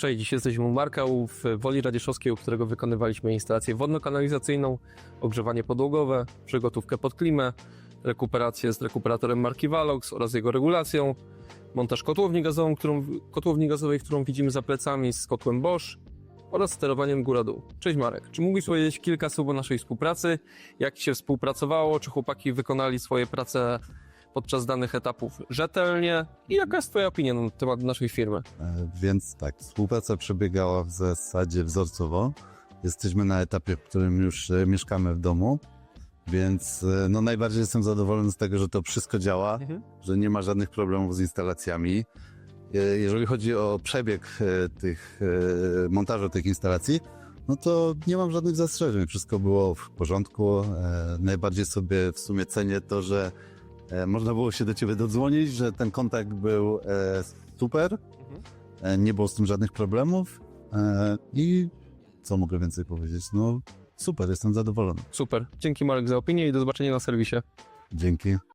Cześć, dziś jesteśmy u Marka w Woli Radzieszowskiej, u którego wykonywaliśmy instalację wodno-kanalizacyjną, ogrzewanie podłogowe, przygotówkę pod klimę, rekuperację z rekuperatorem marki Valox oraz jego regulacją, montaż kotłowni, gazową, którą, kotłowni gazowej, którą widzimy za plecami z kotłem Bosch oraz sterowaniem góra-dół. Cześć Marek, czy mógłbyś powiedzieć kilka słów o naszej współpracy? Jak się współpracowało? Czy chłopaki wykonali swoje prace podczas danych etapów rzetelnie? I jaka jest Twoja opinia na temat naszej firmy? E, Więc tak, współpraca przebiegała w zasadzie wzorcowo. Jesteśmy na etapie, w którym już e, mieszkamy w domu, więc e, no, najbardziej jestem zadowolony z tego, że to wszystko działa, Mhm. że nie ma żadnych problemów z instalacjami. Jeżeli chodzi o przebieg tych montażu tych instalacji, no to nie mam żadnych zastrzeżeń. Wszystko było w porządku. Najbardziej sobie w sumie cenię to, że można było się do ciebie dodzwonić, że ten kontakt był e, super. E, Nie było z tym żadnych problemów. E, I co mogę więcej powiedzieć? No super, jestem zadowolony. Super. Dzięki Marek za opinię i do zobaczenia na serwisie. Dzięki.